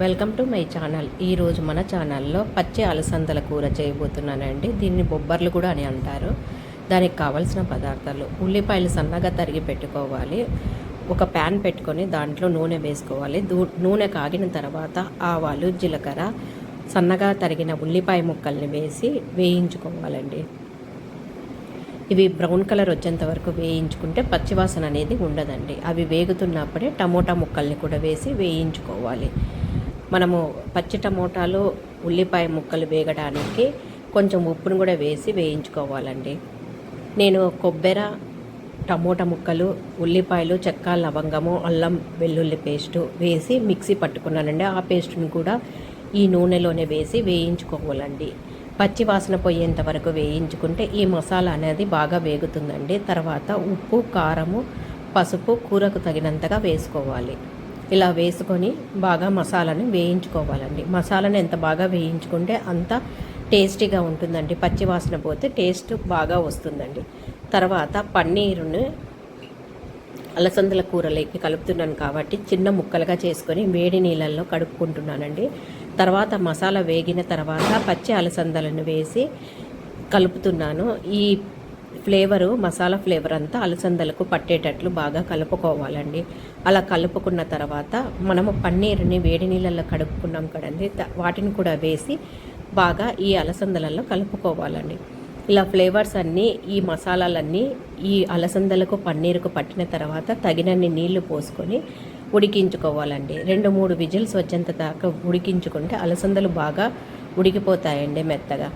Welcome to my channel. ఈరోజు మన ఛానల్లో పచ్చి అలసందల కూర చేయబోతున్నానండి. దీన్ని బొబ్బర్లు కూడా అని అంటారు. దానికి కావలసిన పదార్థాలు. ఉల్లిపాయలు సన్నగా తరిగి పెట్టుకోవాలి. ఒక ప్యాన్ పెట్టుకొని దాంట్లో నూనె వేసుకోవాలి. నూనె కాగిన తర్వాత ఆవాలు జీలకర్ర సన్నగా తరిగిన ఉల్లిపాయ ముక్కల్ని వేసి వేయించుకోవాలండి. ఇవి బ్రౌన్ కలర్ వచ్చేంత వరకు వేయించుకుంటే పచ్చివాసన అనేది ఉండదండి. అవి వేగుతున్నప్పుడే టమోటా ముక్కల్ని కూడా వేసి వేయించుకోవాలి. మనము పచ్చి టమోటాలు ఉల్లిపాయ ముక్కలు వేగడానికి కొంచెం ఉప్పును కూడా వేసి వేయించుకోవాలండి. నేను కొబ్బెర టమోటా ముక్కలు ఉల్లిపాయలు చెక్క లవంగము అల్లం వెల్లుల్లి పేస్టు వేసి మిక్సీ పట్టుకున్నానండి. ఆ పేస్టుని కూడా ఈ నూనెలోనే వేసి వేయించుకోవాలండి. పచ్చి వాసన పోయేంత వరకు వేయించుకుంటే ఈ మసాలా అనేది బాగా వేగుతుందండి. తర్వాత ఉప్పు కారము పసుపు కూరకు తగినంతగా వేసుకోవాలి. ఇలా వేసుకొని బాగా మసాలాని వేయించుకోవాలండి. మసాలాని ఎంత బాగా వేయించుకుంటే అంత టేస్టీగా ఉంటుందండి. పచ్చి వాసన పోతే టేస్ట్ బాగా వస్తుందండి. తర్వాత పన్నీరుని అలసందల కూరలోకి కలుపుతున్నాను కాబట్టి చిన్న ముక్కలుగా చేసుకొని వేడి నీళ్ళల్లో కడుక్కుంటున్నానండి. తర్వాత మసాలా వేగిన తర్వాత పచ్చి అలసందలను వేసి కలుపుతున్నాను. ఈ ఫ్లేవరు మసాలా ఫ్లేవర్ అంతా అలసందలకు పట్టేటట్లు బాగా కలుపుకోవాలండి. అలా కలుపుకున్న తర్వాత మనము పన్నీరుని వేడి నీళ్ళల్లో కడుపుకున్నాం కదండి వాటిని కూడా వేసి బాగా ఈ అలసందలలో కలుపుకోవాలండి. ఇలా ఫ్లేవర్స్ అన్నీ ఈ మసాలాలన్నీ ఈ అలసందలకు పన్నీరుకు పట్టిన తర్వాత తగినన్ని నీళ్ళు పోసుకొని ఉడికించుకోవాలండి. రెండు మూడు విజిల్స్ వచ్చేంత దాకా ఉడికించుకుంటే అలసందలు బాగా ఉడికిపోతాయండి మెత్తగా.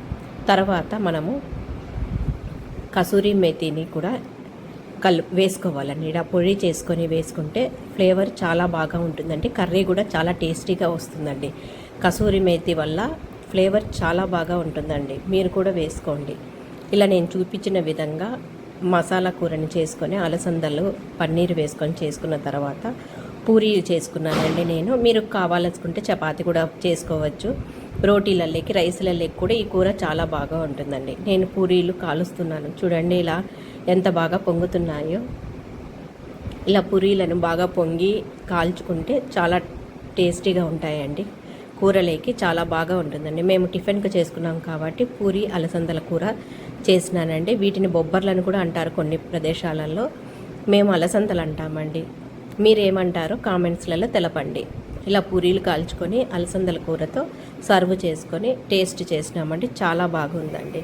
తర్వాత మనము కసూరి మెతిని కూడా కలు వేసుకోవాలండి. ఇలా పొడి చేసుకొని వేసుకుంటే ఫ్లేవర్ చాలా బాగా ఉంటుందండి. కర్రీ కూడా చాలా టేస్టీగా వస్తుందండి. కసూరి మేతి వల్ల ఫ్లేవర్ చాలా బాగా ఉంటుందండి. మీరు కూడా వేసుకోండి. ఇలా నేను చూపించిన విధంగా మసాలా కూరని చేసుకొని అలసందలు పన్నీర్ వేసుకొని చేసుకున్న తర్వాత పూరీలు చేసుకున్నానండి నేను. మీరు కావాలనుకుంటే చపాతి కూడా చేసుకోవచ్చు. రోటీలల్లోకి రైస్లల్లోకి కూడా ఈ కూర చాలా బాగా ఉంటుందండి. నేను పూరీలు కాలుస్తున్నాను. చూడండి ఇలా ఎంత బాగా పొంగుతున్నాయో. ఇలా పూరీలను బాగా పొంగి కాల్చుకుంటే చాలా టేస్టీగా ఉంటాయండి. కూరలేకి చాలా బాగా ఉంటుందండి. మేము టిఫిన్కి చేసుకున్నాం కాబట్టి పూరి అలసందల కూర చేసినానండి. వీటిని బొబ్బర్లను కూడా అంటారు కొన్ని ప్రదేశాలలో. మేము అలసందలు అంటామండి మీరేమంటారో కామెంట్స్లలో తెలపండి. ఇలా పూరీలు కాల్చుకొని అలసందల కూరతో సర్వ్ చేసుకొని టేస్ట్ చేసినామండి. చాలా బాగుందండి.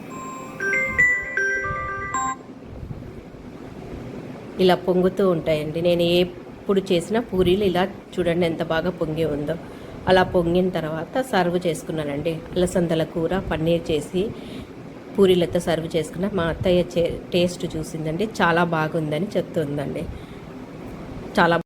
ఇలా పొంగుతూ ఉంటాయండి. నేను ఎప్పుడు చేసిన పూరీలు ఇలా చూడండి ఎంత బాగా పొంగి ఉందో. అలా పొంగిన తర్వాత సర్వ్ చేసుకున్నానండి. అలసందల కూర పన్నీర్ చేసి పూరీలతో సర్వ్ చేసుకున్న మా అత్తయ్య టేస్ట్ చూసిందండి. చాలా బాగుందని చెప్తుందండి. చాలా